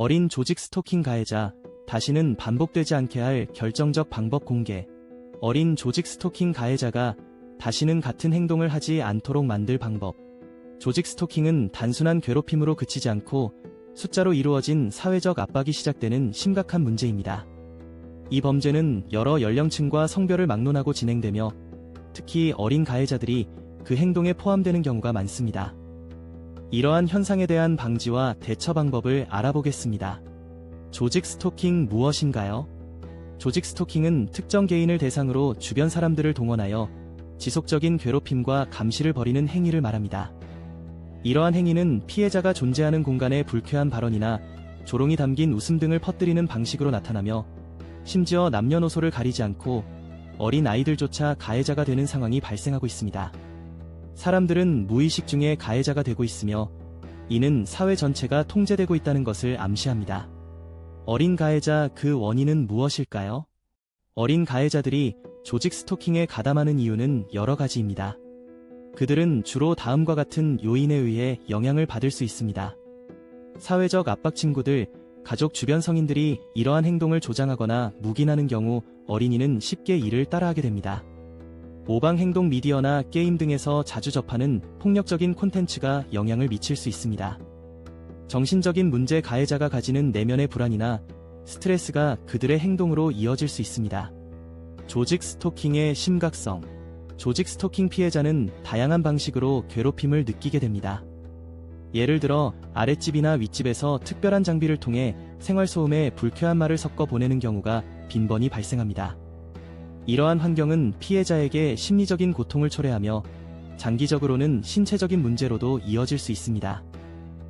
어린 조직 스토킹 가해자, 다시는 반복되지 않게 할 결정적 방법 공개. 어린 조직 스토킹 가해자가 다시는 같은 행동을 하지 않도록 만들 방법. 조직 스토킹은 단순한 괴롭힘으로 그치지 않고 숫자로 이루어진 사회적 압박이 시작되는 심각한 문제입니다. 이 범죄는 여러 연령층과 성별을 막론하고 진행되며 특히 어린 가해자들이 그 행동에 포함되는 경우가 많습니다. 이러한 현상에 대한 방지와 대처 방법을 알아보겠습니다. 조직 스토킹 무엇인가요? 조직 스토킹은 특정 개인을 대상으로 주변 사람들을 동원하여 지속적인 괴롭힘과 감시를 벌이는 행위를 말합니다. 이러한 행위는 피해자가 존재하는 공간의 불쾌한 발언이나 조롱이 담긴 웃음 등을 퍼뜨리는 방식으로 나타나며 심지어 남녀노소를 가리지 않고 어린 아이들조차 가해자가 되는 상황이 발생하고 있습니다. 사람들은 무의식 중에 가해자가 되고 있으며 이는 사회 전체가 통제되고 있다는 것을 암시합니다. 어린 가해자 그 원인은 무엇일까요? 어린 가해자들이 조직 스토킹에 가담하는 이유는 여러 가지입니다. 그들은 주로 다음과 같은 요인에 의해 영향을 받을 수 있습니다. 사회적 압박 친구들, 가족 주변 성인들이 이러한 행동을 조장하거나 묵인하는 경우 어린이는 쉽게 이를 따라하게 됩니다. 모방 행동 미디어나 게임 등에서 자주 접하는 폭력적인 콘텐츠가 영향을 미칠 수 있습니다. 정신적인 문제 가해자가 가지는 내면의 불안이나 스트레스가 그들의 행동으로 이어질 수 있습니다. 조직 스토킹의 심각성. 조직 스토킹 피해자는 다양한 방식으로 괴롭힘을 느끼게 됩니다. 예를 들어 아랫집이나 윗집에서 특별한 장비를 통해 생활소음에 불쾌한 말을 섞어 보내는 경우가 빈번히 발생합니다. 이러한 환경은 피해자에게 심리적인 고통을 초래하며 장기적으로는 신체적인 문제로도 이어질 수 있습니다.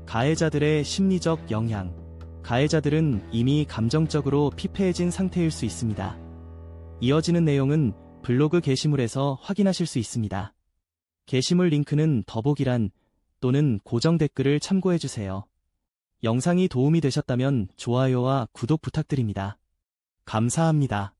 가해자들의 심리적 영향. 가해자들은 이미 감정적으로 피폐해진 상태일 수 있습니다. 이어지는 내용은 블로그 게시물에서 확인하실 수 있습니다. 게시물 링크는 더보기란 또는 고정 댓글을 참고해주세요. 영상이 도움이 되셨다면 좋아요와 구독 부탁드립니다. 감사합니다.